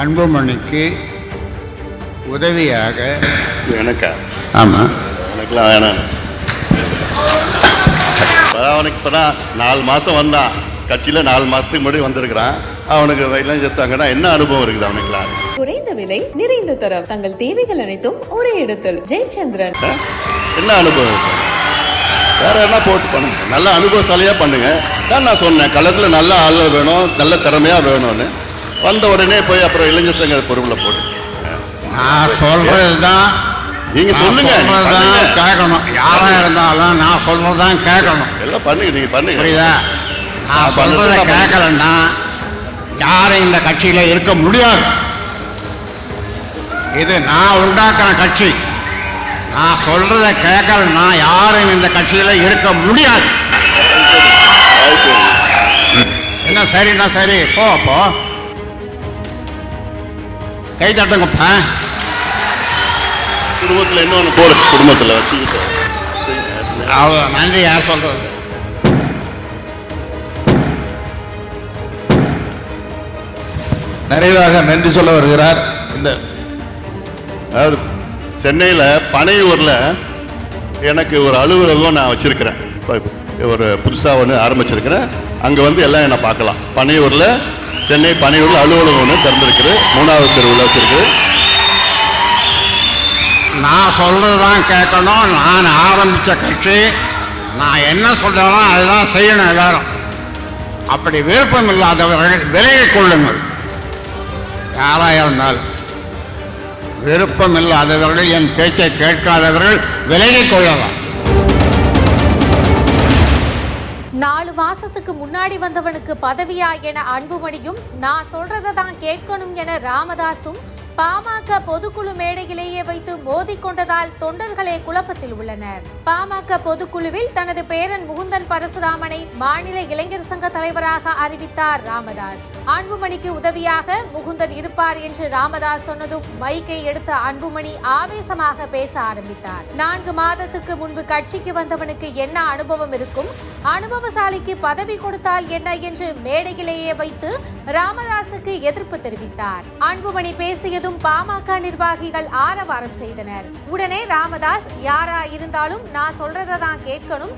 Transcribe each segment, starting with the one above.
அன்புமணிக்கு உதவியாக எனக்கா? ஆமாம் எனக்குலாம் வேணாம். அவனுக்கு இப்போ தான் நாலு மாதம் வந்தான். கட்சியில் நாலு மாதத்துக்கு முன்னாடி வந்திருக்கிறான். அவனுக்கு இளைஞர் சங்கன்னா என்ன அனுபவம் இருக்குது அவனுக்குலாம் குறைந்த விலை நிறைந்த தரம். தங்கள் தேவைகள் அனைத்தும் ஒரே இடத்தில். ஜெயச்சந்திரன்? என்ன அனுபவம்? இருக்கு? வேற என்ன போட்டு பண்ணுங்க? நல்ல அனுபவசாலியாக பண்ணுங்க. தான் நான் சொன்னேன் களத்தில் நல்ல ஆள் வேணும் நல்ல திறமையாக வேணும்னு. வந்த உடனே போய் அப்புறம் இளைஞர் சங்க பொறுப்பில் போட்டு நான் சொல்கிறது தான் நீங்க சொல்லுங்க, நீங்க தான். கேட்கணும். யாராக இருந்தாலும் நான் சொல்கிறது தான் கேட்கணும். எல்லாம் பண்ணுங்க நீங்கள் பண்ணுங்க. புரியுதா? நான் சொல்றதை கேட்கலன்னா யாரும் இந்த கட்சியில் இருக்க முடியாது. இது நான் உண்டாக்குற கட்சி. நான் சொல்கிறத கேட்கலன்னா யாரும் இந்த கட்சியில் இருக்க முடியாது. அது சரி. என்ன சரிண்ணா சரி. போ அப்போ கை தட்டுங்கப்பா குடும்பத்தில் இன்னொன்று போடு. குடும்பத்தில் வச்சுக்கிட்டு. அவ்வளோ நன்றி யார் சொல்கிறது நிறைவாக நன்றி சொல்ல வருகிறார். இந்த அதாவது சென்னையில் பனையூரில் எனக்கு ஒரு அலுவலகம் நான் வச்சுருக்கிறேன். ஒரு புதுசாக ஒன்று ஆரம்பிச்சிருக்கிறேன். அங்கே வந்து எல்லாம் என்னை பார்க்கலாம். பனையூரில் சென்னை பனையூரில் அலுவலகம் ஒன்று திறந்திருக்குது. மூணாவது தெருவில் வச்சுருக்குது நான் சொல்கிறது தான் கேட்கணும். நான் ஆரம்பித்த கட்சி. நான் என்ன சொல்கிறேனோ அதுதான் செய்யணும் எல்லாரும். அப்படி விருப்பம் இல்லாதவர்கள் விலகிக் கொள்ளுங்கள். யாராக இருந்தாலும். விருப்பம் இல்லாதவர்கள் என் பேச்சை கேட்காதவர்கள் விலகிக் கொள்ளலாம். நாலு மாசத்துக்கு முன்னாடி வந்தவனுக்கு பதவியா என அன்புமணியும் நான் சொல்றதை தான் கேட்கணும் என ராமதாசும் பாமக பொதுக்குழு மேடையிலேயே வைத்து மோதிக்கொண்டதால் தொண்டர்களே குழப்பத்தில் உள்ளனர். பாமக பொதுக்குழுவில் தனது பேரன் முகுந்தன் பரசுராமனை மாநில இளைஞர் சங்க தலைவராக அறிவித்தார் ராமதாஸ். அன்புமணிக்கு உதவியாக முகுந்தன் இருப்பார் என்று ராமதாஸ் சொன்னதும் மைக்கை எடுத்த அன்புமணி ஆவேசமாக பேச ஆரம்பித்தார். நான்கு மாதத்துக்கு முன்பு கட்சிக்கு வந்தவனுக்கு என்ன அனுபவம் இருக்கும்? அனுபவசாலிக்கு பதவி கொடுத்தால் என்ன என்று மேடையிலேயே வைத்து ராமதாசுக்கு எதிர்ப்பு தெரிவித்தார். அன்புமணி பேசியதும் பாமக நிர்வாகிகள் ஆரவாரம் செய்தனர். உடனே ராமதாஸ் யாரா இருந்தாலும் நான் சொல்றதை தான் கேட்கணும்.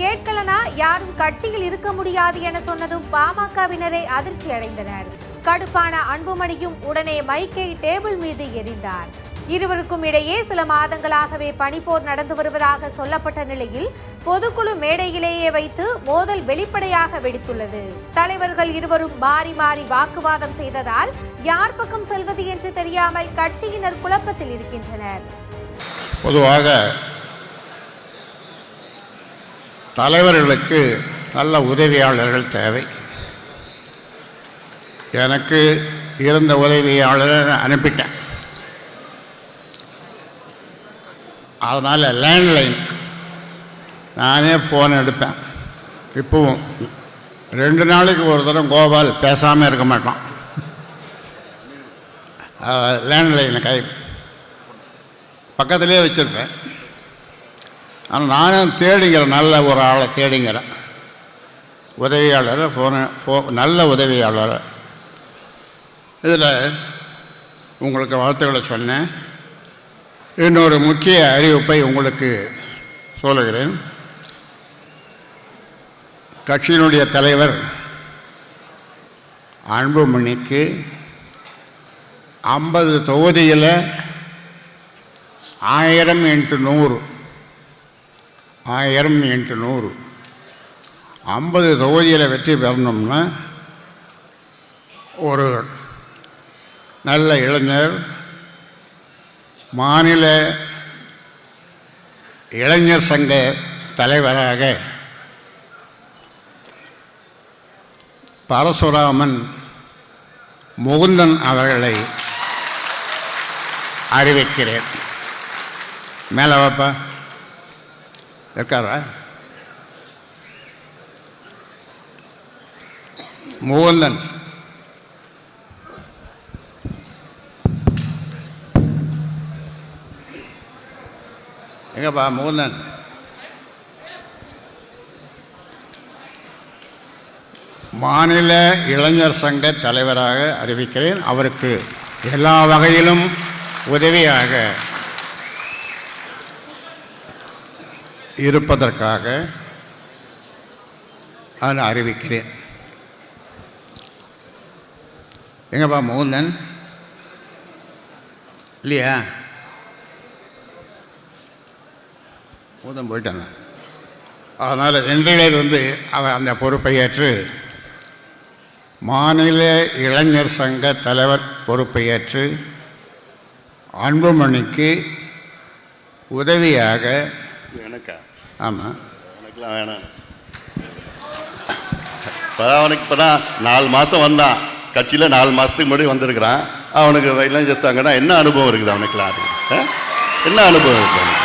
கேட்கலனா யாரும் கட்சியில் இருக்க முடியாது என சொன்னதும் பாமகவினரே அதிர்ச்சி அடைந்தனர் கடுப்பான அன்புமணியும் உடனே மைக்கை டேபிள் மீது எரிந்தார் இருவருக்கும் இடையே சில மாதங்களாகவே பனிப்போர் நடந்து வருவதாக சொல்லப்பட்ட நிலையில் பொதுக்குழு மேடையிலேயே வைத்து மோதல் வெளிப்படையாக வெடித்துள்ளது. தலைவர்கள் இருவரும் மாறி மாறி வாக்குவாதம் செய்ததால் யார் பக்கம் செல்வது என்று தெரியாமல் கட்சியினர் குழப்பத்தில் இருக்கின்றனர். பொதுவாக தலைவர்களுக்கு நல்ல உதவியாளர்கள் தேவை. எனக்கு இருந்த உதவியாளர் அனுப்பிட்டேன். அதனால் லேண்ட்லைன் நானே ஃபோன் எடுப்பேன். இப்போவும். ரெண்டு நாளைக்கு ஒரு தடவை கோபால் பேசாமல் இருக்க மாட்டான். லேண்ட்லைனை கை. பக்கத்துலேயே வச்சுருப்பேன். ஆனால் நானும் தேடிங்கிறேன் நல்ல ஒரு ஆளை தேடிங்கிறேன் உதவியாளரை ஃபோனு ஃபோ நல்ல உதவியாளரை. இதில் உங்களுக்கு வாழ்த்துக்களை சொன்னேன். இன்னொரு முக்கிய அறிவிப்பை உங்களுக்கு சொல்லுகிறேன். கட்சியினுடைய தலைவர் அன்புமணிக்கு ஐம்பது தொகுதியில் ஆயிரம் இன்ட்டு நூறு. ஆயிரம் இன்ட்டு நூறு. ஐம்பது தொகுதியில் வெற்றி பெறணும்னா ஒரு நல்ல இளைஞர் மாநில இளைஞர் சங்க தலைவராக பரசுராமன் முகுந்தன் அவர்களை அறிவிக்கிறேன். மேலே வாப்பா. இருக்காரா? முகுந்தன். எங்கப்பா முகுந்தன்? மாநில இளைஞர் சங்க தலைவராக அறிவிக்கிறேன். அவருக்கு எல்லா வகையிலும் உதவியாக இருப்பதற்காக நான் அறிவிக்கிறேன். எங்கப்பா மோகன் இல்லையா? மோதன் போயிட்டாங்க. அதனால் இன்றையிலிருந்து அவர் அந்த பொறுப்பை ஏற்று மாநில இளைஞர் சங்க தலைவர் பொறுப்பை ஏற்று அன்புமணிக்கு உதவியாக எனக்கா? ஆமாம் எனக்குலாம் வேணாம். இப்போதான் அவனுக்கு இப்போ தான் நாலு மாதம் வந்தான். கட்சியில் நாலு மாதத்துக்கு முன்னாடி வந்திருக்கிறான். அவனுக்கு இளைஞர் சங்கம்னா என்ன அனுபவம் இருக்குது அவனுக்குலாம்? என்ன அனுபவம் இருக்குது?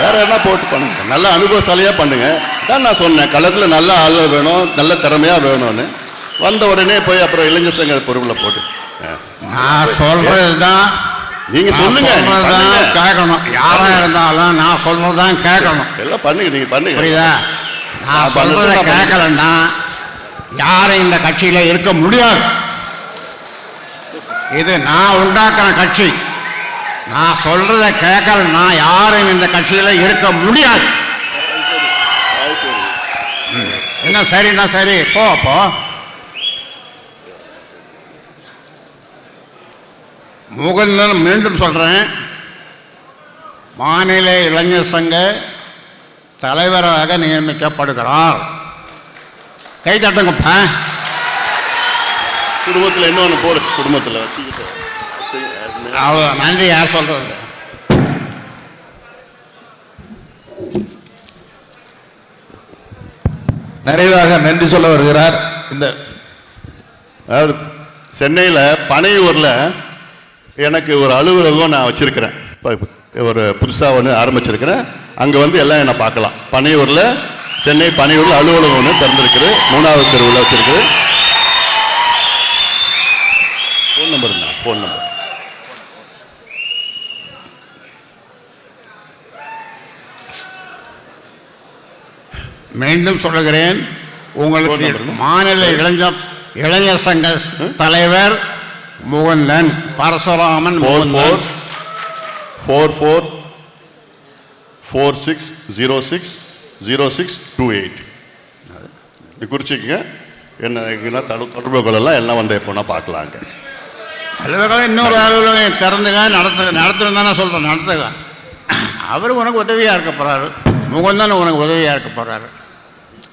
வேற என்ன போட்டு பண்ணுங்க. நல்ல அனுபவசாலியாக பண்ணுங்க. தான் நான் சொன்னேன் களத்தில் நல்ல ஆள் வேணும் நல்ல திறமையாக வேணும்னு. வந்த உடனே போய் அப்புறம் இளைஞர் சங்க பொறுப்பில் போட்டு. நான் சொல்கிறது தான் நீங்க சொல்லுங்க, நீங்க. கேட்கணும். யாராக இருந்தாலும் நான் சொல்கிறது தான் கேட்கணும். எல்லாம் பண்ணுங்க நீங்கள் பண்ணுங்க. புரியுதா? நான் சொல்றத கேட்கலன்னா யாரும் இந்த கட்சியில இருக்க முடியாது. இது நான் உண்டாக்குன கட்சி. நான் சொல்றத கேட்கலன்னா யாரும் இந்த கட்சியில் இருக்க முடியாது. சரி. என்ன சரிண்ணா சரி? போ அப்போ முகந்தன் மீண்டும் சொல்றேன். மாநில இளைஞர் சங்க தலைவராக நியமிக்கப்படுகிறார். கை தட்டுங்கப்பா. குடும்பத்தில் இன்னொன்று போடு குடும்பத்தில் வச்சுக்கிட்டு. செய்- அவ்வளோ நன்றி யார் சொல்றது? நிறைவாக நன்றி சொல்ல வருகிறார். இந்த அதாவது சென்னையில் பனையூரில் எனக்கு ஒரு அலுவலகம் நான் வச்சுருக்கிறேன். ஒரு புதுசாக ஒன்று ஆரம்பிச்சிருக்கிறேன். அங்கே வந்து எல்லாம் என்னை பார்க்கலாம். பனையூரில் சென்னை பனையூரில் அலுவலகம் ஒன்று திறந்திருக்குது. மூணாவது தெருவில் வச்சுருக்குது. ஃபோன் நம்பர் என்ன? ஃபோன் நம்பர் மீண்டும் சொல்லுகிறேன். உங்களுக்கு? மாநில இளைஞர் இளைஞர் சங்க தலைவர் Mukundan Parasuraman four four four four four six zero six zero six two eight இது குறிச்சிக்கங்க. என்ன என்ன தடு- தொடர்பு கொள்ளலாம் எல்லாம் வந்து எப்போனா பார்க்கலாங்க. அலுவலகம் இன்னொரு அலுவலகம் திறந்துங்க நடத்து நடத்துன்னு தானே சொல்கிறேன் நடத்துங்க. அவர் உனக்கு உதவியாக இருக்க போகிறாரு முகந்தன் உனக்கு உதவியாக இருக்க போகிறாரு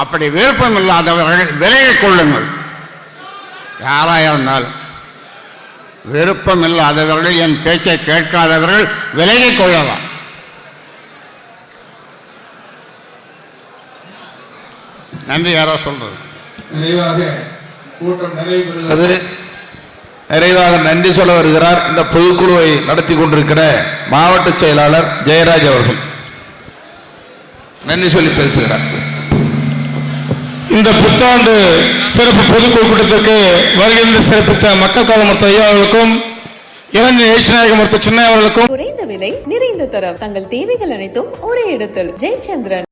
அப்படி விருப்பம் இல்லாதவர்கள் விலகிக் கொள்ளுங்கள். யாராக இருந்தாலும். விருப்பம் இல்லாதவர்கள் என் பேச்சை கேட்காதவர்கள் விலகிக் கொள்ளலாம். நன்றி யாரோ சொல்றது? நிறைவாக கூட்டம் நிறைவு பெறுகிறது. நிறைவாக நன்றி சொல்ல வருகிறார் இந்த பொதுக்குழுவை நடத்தி கொண்டிருக்கிற மாவட்ட செயலாளர் ஜெயராஜ் அவர்கள். நன்றி சொல்லி பேசுகிறார். இந்த புத்தாண்டு சிறப்பு பொதுக்குழு கூட்டத்திற்கு வருகின்ற சிறப்பித்த மக்கள் கால மருத்துவ ஐயா அவர்களுக்கும் இளைஞர் மருத்துவ சின்ன அவர்களுக்கும். குறைந்த விலை நிறைந்த தரம் தங்கள் தேவைகள் அனைத்தும் ஒரே இடத்தில். ஜெயச்சந்திரன்.